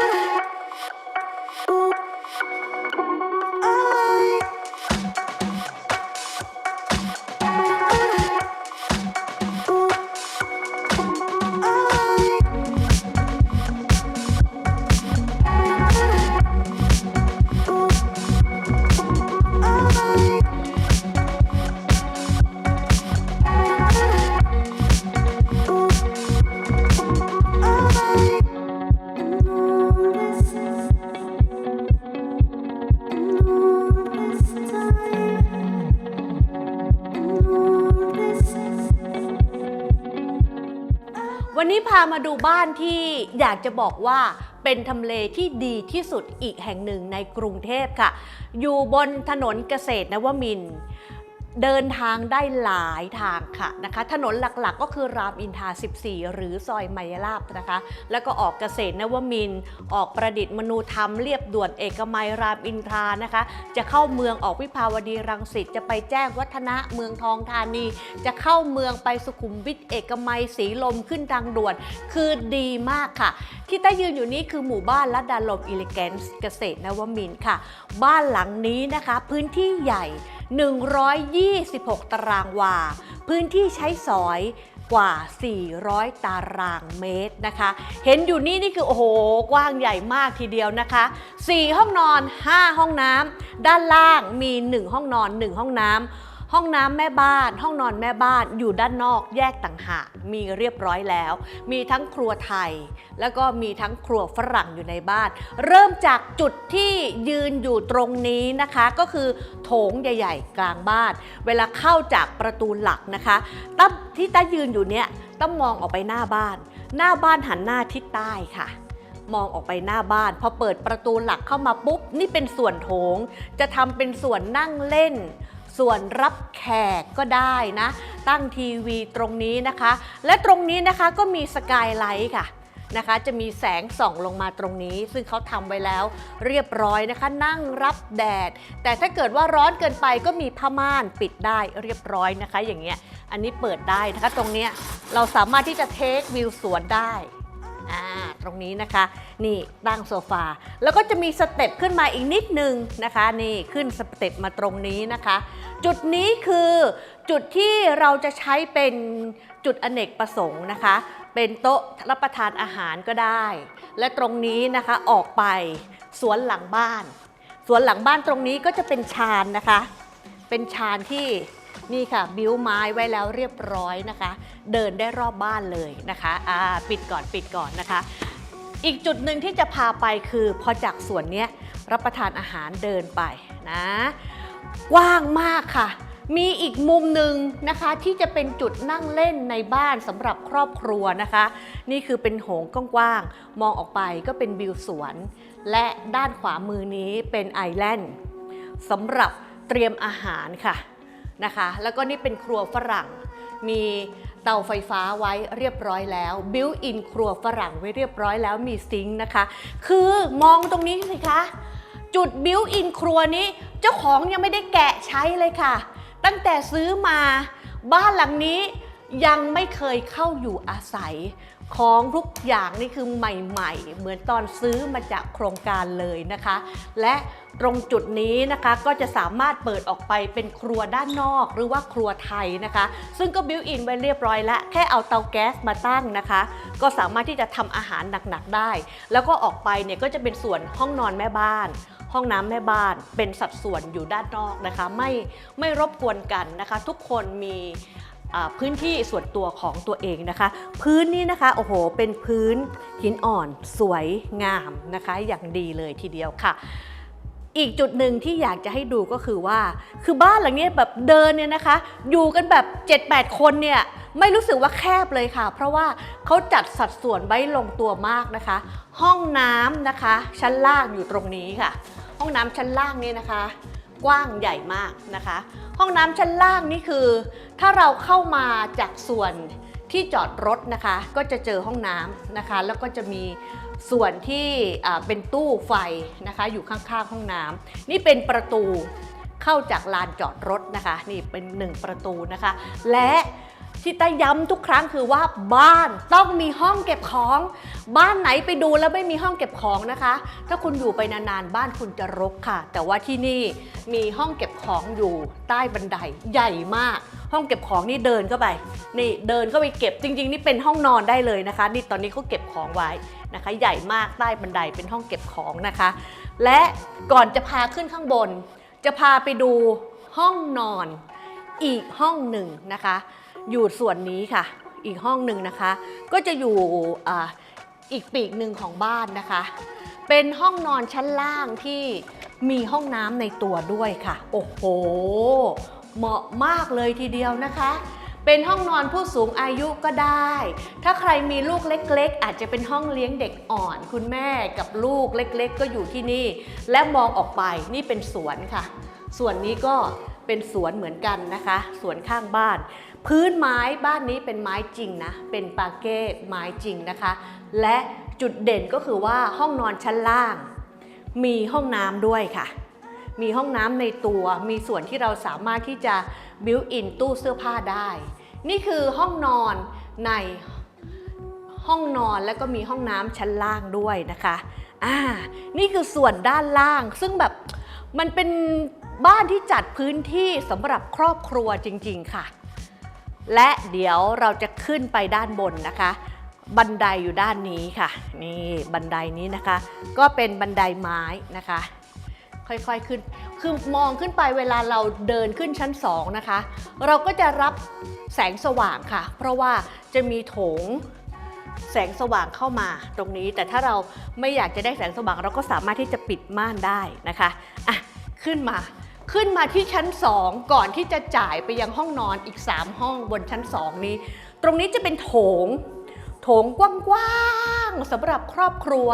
Bye. ดูบ้านที่อยากจะบอกว่าเป็นทำเลที่ดีที่สุดอีกแห่งหนึ่งในกรุงเทพค่ะ อยู่บนถนนเกษตรนวมินทร์ เดินทางได้หลายทางค่ะนะคะ ถนนหลักๆก็คือรามอินทรา14 หรือซอยไมยราบนะคะ แล้วก็ออกเกษตรนวมินทร์ออกประดิษฐ์มนูธรรมเรียบด่วนเอกมัยรามอินทรานะคะ จะเข้าเมืองออกวิภาวดีรังสิตจะไปแจ้งวัฒนะเมืองทองธานี จะเข้าเมืองไปสุขุมวิทเอกมัยสีลมขึ้นทางด่วน คือดีมากค่ะ ที่ต้ยืนอยู่นี้คือหมู่บ้านลัดดาลมอิเลแกนส์เกษตรนวมินทร์ค่ะ บ้านหลังนี้นะคะ พื้นที่ใหญ่ 126 ตารางวา พื้นที่ใช้สอยกว่า 400 ตารางเมตรนะคะ เห็นอยู่นี่นี่คือโอ้โห กว้างใหญ่มากทีเดียวนะคะ 4 ห้องนอน 5 ห้องน้ำ ด้านล่างมี 1 ห้องนอน 1 ห้องน้ำ ห้องน้ำแม่บ้าน ห้องนอนแม่บ้านอยู่ด้านนอกแยกต่างหากมีเรียบร้อยแล้ว มีทั้งครัวไทย แล้วก็มีทั้งครัวฝรั่งอยู่ในบ้าน เริ่มจากจุดที่ยืนอยู่ตรงนี้นะคะ ก็คือโถงใหญ่ ๆ กลางบ้าน เวลาเข้าจากประตูหลักนะคะตั้มที่ต้ายืนอยู่เนี่ยต้องมองออกไปหน้าบ้าน หน้าบ้านหันหน้าทิศใต้ค่ะมองออกไปหน้าบ้าน พอเปิดประตูหลักเข้ามาปุ๊บ นี่เป็นส่วนโถง จะทำเป็นส่วนนั่งเล่น ส่วนรับแขกก็ได้นะ ตั้งทีวีตรงนี้นะคะ และตรงนี้นะคะก็มีสกายไลท์ค่ะนะคะจะมีแสงส่องลงมาตรงนี้ ซึ่งเขาทำไว้แล้วเรียบร้อยนะคะ นั่งรับแดด แต่ถ้าเกิดว่าร้อนเกินไปก็มีผ้าม่านปิดได้เรียบร้อยนะคะ อย่างเงี้ยอันนี้เปิดได้นะคะ ตรงเนี้ยเราสามารถที่จะเทควิวสวนได้ อ่าตรงนี้นะคะ นี่ตั้งโซฟา แล้วก็จะมีสเต็ปขึ้นมาอีกนิดนึงนะคะ นี่ขึ้นสเต็ปมาตรงนี้นะคะ จุดนี้คือจุดที่เราจะใช้เป็นจุดอเนกประสงค์นะคะ เป็นโต๊ะรับประทานอาหารก็ได้ และตรงนี้นะคะออกไปสวนหลังบ้าน สวนหลังบ้านตรงนี้ก็จะเป็นชานนะคะ เป็นชานที่ นี่ค่ะ บิ้วไม้ไว้แล้วเรียบร้อยนะคะ เดินได้รอบบ้านเลยนะคะอ่าปิดก่อนปิดก่อนนะคะ อีกจุดหนึ่งที่จะพาไปคือพอจากสวนเนี้ยรับประทานอาหารเดินไปนะกว้างมากค่ะ มีอีกมุมหนึ่งนะคะที่จะเป็นจุดนั่งเล่นในบ้านสำหรับครอบครัวนะคะ นี่คือเป็นโถงกว้างๆมองออกไปก็เป็นวิวสวน และด้านขวามือนี้เป็นไอแลนด์สำหรับเตรียมอาหารค่ะ นะคะ แล้วก็นี่เป็นครัวฝรั่ง มีเตาไฟฟ้าไว้เรียบร้อยแล้วบิวอินครัวฝรั่งไว้เรียบร้อยแล้วมีซิงค์นะคะ คือมองตรงนี้สิคะ จุดบิวอินครัวนี้เจ้าของยังไม่ได้แกะใช้เลยค่ะ ตั้งแต่ซื้อมาบ้านหลังนี้ยังไม่เคยเข้าอยู่อาศัยของทุกอย่างนี่คือใหม่ ๆ เหมือนตอนซื้อมาจากโครงการเลยนะคะ และ ตรงจุดนี้นะคะก็จะสามารถเปิดออกไปเป็นครัวด้านนอก หรือว่าครัวไทยนะคะ ซึ่งก็บิวอินไว้เรียบร้อยแล้วแค่เอาเตาแก๊สมาตั้งนะคะ ก็สามารถที่จะทำอาหารหนักๆได้ แล้วก็ออกไปเนี่ยก็จะเป็นส่วนห้องนอนแม่บ้านห้องน้ำแม่บ้านเป็นสัดส่วนอยู่ด้านนอกนะคะ ไม่ไม่รบกวนกันนะคะ ทุกคนมีพื้นที่ส่วนตัวของตัวเองนะคะ พื้นนี้นะคะโอ้โหเป็นพื้นหินอ่อนสวยงามนะคะ อย่างดีเลยทีเดียวค่ะ อีกจุดหนึ่งที่อยากจะให้ดูก็คือว่า คือบ้านหลังนี้แบบเดินเนี่ยนะคะ อยู่กันแบบ 7-8 คนเนี่ยไม่รู้สึกว่าแคบเลยค่ะ เพราะว่าเขาจัดสัดส่วนไว้ลงตัวมากนะคะ ห้องน้ำนะคะ ชั้นล่างอยู่ตรงนี้ค่ะ ห้องน้ำชั้นล่างนี่นะคะ กว้างใหญ่มากนะคะ ห้องน้ำชั้นล่างนี่คือ ถ้าเราเข้ามาจากส่วนที่จอดรถนะคะ ก็จะเจอห้องน้ำนะคะ แล้วก็จะมี ส่วนที่เป็นตู้ไฟนะคะอยู่ข้างๆห้องน้ำนี่เป็นประตูเข้าจากลานจอดรถนะคะ นี่เป็นหนึ่งประตูนะคะ และ ที่ต้าย้ำทุกครั้งคือว่าบ้านต้องมีห้องเก็บของ บ้านไหนไปดูแล้วไม่มีห้องเก็บของนะคะ ถ้าคุณอยู่ไปนานๆบ้านคุณจะรกค่ะ แต่ว่าที่นี่มีห้องเก็บของอยู่ใต้บันไดใหญ่มาก ห้องเก็บของนี่เดินเข้าไป นี่เดินเข้าไปเก็บจริง ๆ นี่เป็นห้องนอนได้เลยนะคะ นี่ตอนนี้เขาเก็บของไว้นะคะ ใหญ่มากใต้บันไดเป็นห้องเก็บของนะคะ และก่อนจะพาขึ้นข้างบน จะพาไปดูห้องนอนอีกห้องหนึ่งนะคะ อยู่ส่วนนี้ค่ะ อีกห้องหนึ่งนะคะ ก็จะอยู่อ,อีกปีกหนึ่งของบ้านนะคะ เป็นห้องนอนชั้นล่างที่มีห้องน้ำในตัวด้วยค่ะ โอ้โห เหมาะมากเลยทีเดียวนะคะ เป็นห้องนอนผู้สูงอายุก็ได้ ถ้าใครมีลูกเล็ก ๆ อาจจะเป็นห้องเลี้ยงเด็กอ่อน คุณแม่กับลูกเล็ก ๆ ก็อยู่ที่นี่ และมองออกไปนี่เป็นสวนค่ะ ส่วนนี้ก็เป็นสวนเหมือนกันนะคะ สวนข้างบ้าน พื้นไม้บ้านนี้เป็นไม้จริงนะ เป็นปาเก้ไม้จริงนะคะ และจุดเด่นก็คือว่าห้องนอนชั้นล่าง มีห้องน้ำด้วยค่ะ มีห้องน้ำในตัว มีส่วนที่เราสามารถที่จะบิวอินตู้เสื้อผ้าได้ นี่คือห้องนอนในห้องนอนแล้วก็มีห้องน้ำชั้นล่างด้วยนะคะ อ่า นี่คือส่วนด้านล่าง ซึ่งแบบมันเป็นบ้านที่จัดพื้นที่สำหรับครอบครัวจริง ๆ ค่ะ และเดี๋ยวเราจะขึ้นไปด้านบนนะคะ บันไดอยู่ด้านนี้ค่ะ นี่บันไดนี้นะคะ ก็เป็นบันไดไม้นะคะ ค่อยๆขึ้น คือมองขึ้นไปเวลาเราเดินขึ้นชั้นสองนะคะ เราก็จะรับแสงสว่างค่ะ เพราะว่าจะมีโถงแสงสว่างเข้ามาตรงนี้ แต่ถ้าเราไม่อยากจะได้แสงสว่างเราก็สามารถที่จะปิดม่านได้นะคะอะขึ้นมา ขึ้นมาที่ชั้น 2 ก่อนที่จะจ่ายไปยังห้องนอนอีก 3 ห้องบนชั้น 2 นี้ ตรงนี้จะเป็นโถง โถงกว้างๆสำหรับครอบครัว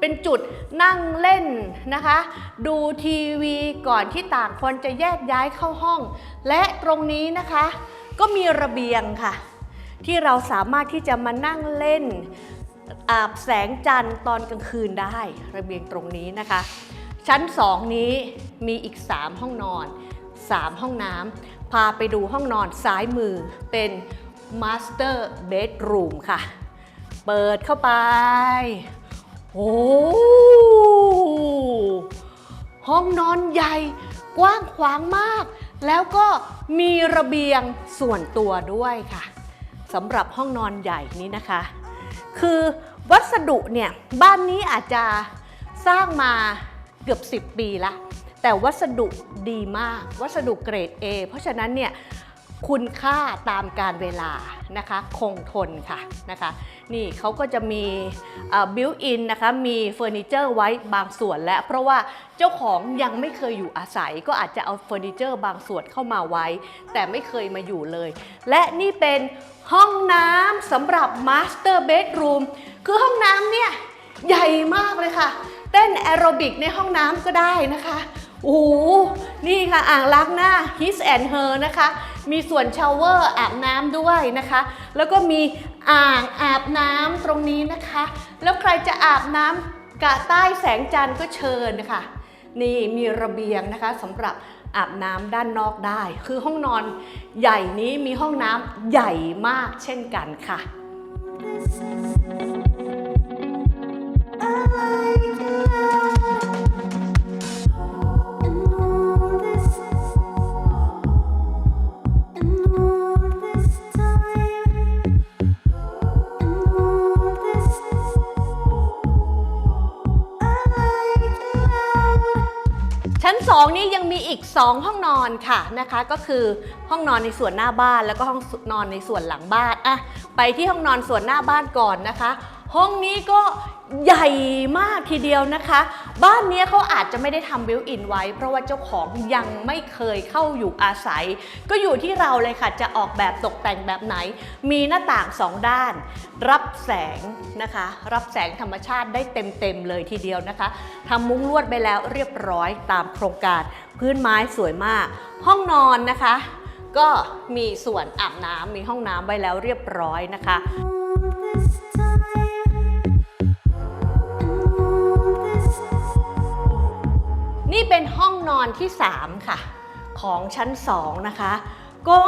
เป็นจุดนั่งเล่นนะคะ ดูทีวีก่อนที่ต่างคนจะแยกย้ายเข้าห้อง และตรงนี้นะคะ ก็มีระเบียงค่ะ ที่เราสามารถที่จะมานั่งเล่นอาบแสงจันทร์ตอนกลางคืนได้ระเบียงตรงนี้นะคะ ชั้น 2 นี้มีอีก 3 ห้องนอน 3 ห้องน้ำพาไปดูห้องนอนซ้ายมือเป็น Master Bedroom ค่ะ เปิดเข้าไป โอ้ห้องนอนใหญ่กว้างขวางมาก แล้วก็มีระเบียงส่วนตัวด้วยค่ะสำหรับห้องนอนใหญ่นี้นะคะ คือวัสดุเนี่ย บ้านนี้อาจจะสร้างมา เกือบ 10 ปีละแต่วัสดุดีมาก วัสดุเกรด A เพราะฉะนั้นเนี่ยคุณค่าตามการเวลานะคะคงทนค่ะนะคะนี่เขาก็จะมีบิวอินนะคะมีเฟอร์นิเจอร์ไว้บางส่วนและเพราะว่าเจ้าของยังไม่เคยอยู่อาศัย ก็อาจจะเอาเฟอร์นิเจอร์บางส่วนเข้ามาไว้ แต่ไม่เคยมาอยู่เลย และนี่เป็นห้องน้ำสำหรับมาสเตอร์เบดรูมคือห้องน้ำเนี่ยใหญ่มากเลยค่ะ เต้นแอโรบิกในห้องน้ำก็ได้นะคะ โอ้โห นี่ค่ะอ่างล้างหน้า His and Her นะคะ มีส่วนชาวเวอร์อาบน้ำด้วยนะคะ แล้วก็มีอ่างอาบน้ำตรงนี้นะคะ แล้วใครจะอาบน้ำกะใต้แสงจันทร์ก็เชิญนะคะนี่มีระเบียงนะคะสำหรับอาบน้ำด้านนอกได้ คือห้องนอนใหญ่นี้มีห้องน้ำใหญ่มากเช่นกันค่ะ 2 นี้ยังมีอีก 2 ห้องนอนค่ะนะคะ ก็คือห้องนอนในส่วนหน้าบ้านแล้วก็ห้องนอนในส่วนหลังบ้านอะไปที่ห้องนอนส่วนหน้าบ้านก่อนนะคะ ห้องนี้ก็ ใหญ่มากทีเดียวนะคะ บ้านเนี้ยเขาอาจจะไม่ได้ทำบิวอินไว้ เพราะว่าเจ้าของยังไม่เคยเข้าอยู่อาศัย ก็อยู่ที่เราเลยค่ะ จะออกแบบตกแต่งแบบไหน มีหน้าต่างสองด้าน รับแสงนะคะ รับแสงธรรมชาติได้เต็มๆเลยทีเดียวนะคะทำมุ้งลวดไปแล้วเรียบร้อยตามโครงการ พื้นไม้สวยมาก ห้องนอนนะคะ ก็มีส่วนอาบน้ำมีห้องน้ำไว้แล้วเรียบร้อยนะคะ นี่เป็นห้องนอนที่ 3 ค่ะ ของชั้น 2 นะคะ ก็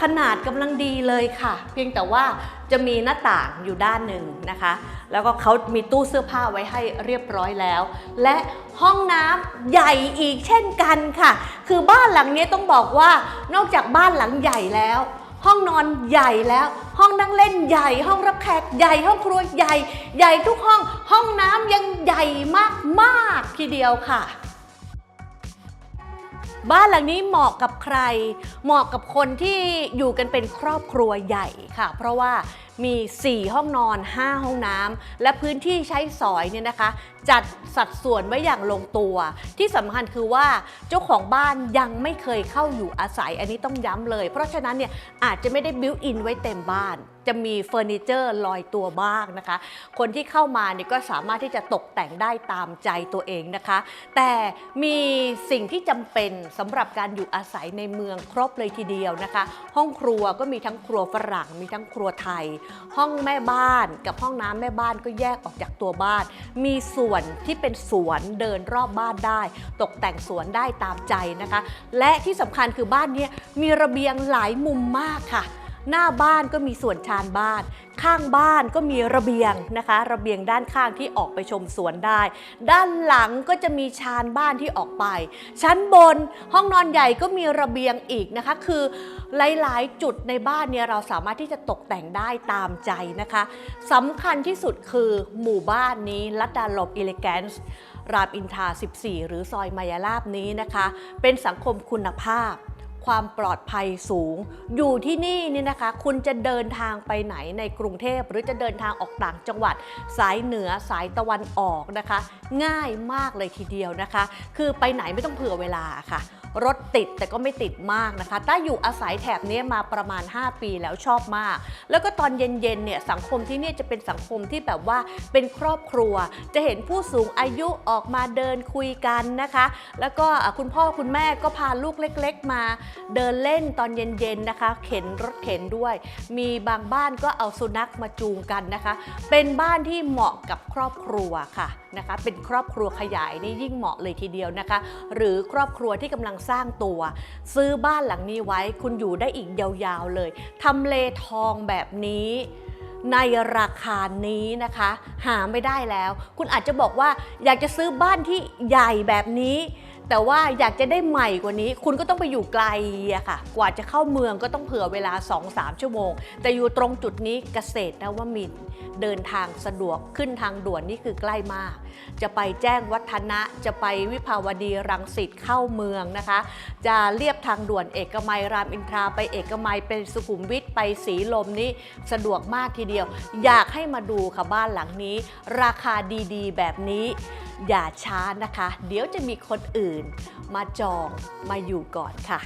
ขนาดกำลังดีเลยค่ะ เพียงแต่ว่าจะมีหน้าต่างอยู่ด้านหนึ่งนะคะ แล้วก็เขามีตู้เสื้อผ้าไว้ให้เรียบร้อยแล้ว และห้องน้ำใหญ่อีกเช่นกันค่ะ คือบ้านหลังนี้ต้องบอกว่านอกจากบ้านหลังใหญ่แล้วห้องนอนใหญ่แล้ว ห้องนั่งเล่นใหญ่ ห้องรับแขกใหญ่ ห้องครัวใหญ่ ใหญ่ทุกห้อง ห้องน้ำยังใหญ่มากๆทีเดียวค่ะ บ้านหลังนี้เหมาะกับใคร เหมาะกับคนที่อยู่กันเป็นครอบครัวใหญ่ค่ะ เพราะว่ามี 4 ห้องนอน 5 ห้องน้ำ และพื้นที่ใช้สอยเนี่ยนะคะ จัดสัดส่วนไว้อย่างลงตัว ที่สำคัญคือว่าเจ้าของบ้านยังไม่เคยเข้าอยู่อาศัย อันนี้ต้องย้ำเลย เพราะฉะนั้นเนี่ยอาจจะไม่ได้บิวอินไว้เต็มบ้าน จะมีเฟอร์นิเจอร์ลอยตัวบ้างนะคะ คนที่เข้ามาเนี่ยก็สามารถที่จะตกแต่งได้ตามใจตัวเองนะคะ แต่มีสิ่งที่จำเป็นสำหรับการอยู่อาศัยในเมืองครบเลยทีเดียวนะคะ ห้องครัวก็มีทั้งครัวฝรั่งมีทั้งครัวไทย ห้องแม่บ้านกับห้องน้ำแม่บ้านก็แยกออกจากตัวบ้าน มีส่วนที่เป็นสวนเดินรอบบ้านได้ ตกแต่งสวนได้ตามใจนะคะ และที่สำคัญคือบ้านนี้มีระเบียงหลายมุมมากค่ะ หน้าบ้านก็มีส่วนชานบ้าน ข้างบ้านก็มีระเบียงนะคะ ระเบียงด้านข้างที่ออกไปชมสวนได้ ด้านหลังก็จะมีชานบ้านที่ออกไป ชั้นบนห้องนอนใหญ่ก็มีระเบียงอีกนะคะ คือหลายๆ จุดในบ้านเนี่ยเราสามารถที่จะตกแต่งได้ตามใจนะคะสำคัญที่สุดคือหมู่บ้านนี้ลัดดาลบอิเลแกนส์รามอินทรา14 หรือซอยมายาลาบนี้นะคะ เป็นสังคมคุณภาพ ความปลอดภัยสูง อยู่ที่นี่เนี่ยนะคะ คุณจะเดินทางไปไหนในกรุงเทพ หรือจะเดินทางออกต่างจังหวัด สายเหนือสายตะวันออกนะคะ ง่ายมากเลยทีเดียวนะคะ คือไปไหนไม่ต้องเผื่อเวลาค่ะ รถติดแต่ก็ไม่ติดมากนะคะต้าอยู่อาศัยแถบนี้มาประมาณ 5 ปีแล้วชอบมาก แล้วก็ตอนเย็นๆเนี่ยสังคมที่นี่จะเป็นสังคมที่แบบว่าเป็นครอบครัว จะเห็นผู้สูงอายุออกมาเดินคุยกันนะคะ แล้วก็คุณพ่อคุณแม่ก็พาลูกเล็ก ๆ มาเดินเล่นตอนเย็นๆนะคะ เข็นรถเข็นด้วย มีบางบ้านก็เอาสุนัขมาจูงกันนะคะ เป็นบ้านที่เหมาะกับครอบครัวค่ะ นะคะ เป็นครอบครัวขยายนี่ยิ่งเหมาะเลยทีเดียวนะคะ หรือครอบครัวที่กำลังสร้างตัว ซื้อบ้านหลังนี้ไว้คุณอยู่ได้อีกยาวๆเลยทำเลทองแบบนี้ในราคานี้นะคะ หาไม่ได้แล้ว คุณอาจจะบอกว่าอยากจะซื้อบ้านที่ใหญ่แบบนี้ แต่ว่าอยากจะได้ใหม่กว่านี้ คุณก็ต้องไปอยู่ไกลอะค่ะ กว่าจะเข้าเมืองก็ต้องเผื่อเวลา 2-3 ชั่วโมง แต่อยู่ตรงจุดนี้เกษตรนวมินเดินทางสะดวกขึ้นทางด่วนนี่คือใกล้มาก จะไปแจ้งวัฒนะจะไปวิภาวดีรังสิตเข้าเมืองนะคะ จะเรียบทางด่วนเอกมัยรามอินทราไปเอกมัยเป็นสุขุมวิทไปสีลมนี่สะดวกมากทีเดียว อยากให้มาดูค่ะบ้านหลังนี้ ราคาดีๆ แบบนี้ อย่าช้านะคะ เดี๋ยวจะมีคนอื่นมาจองมาอยู่ก่อนค่ะ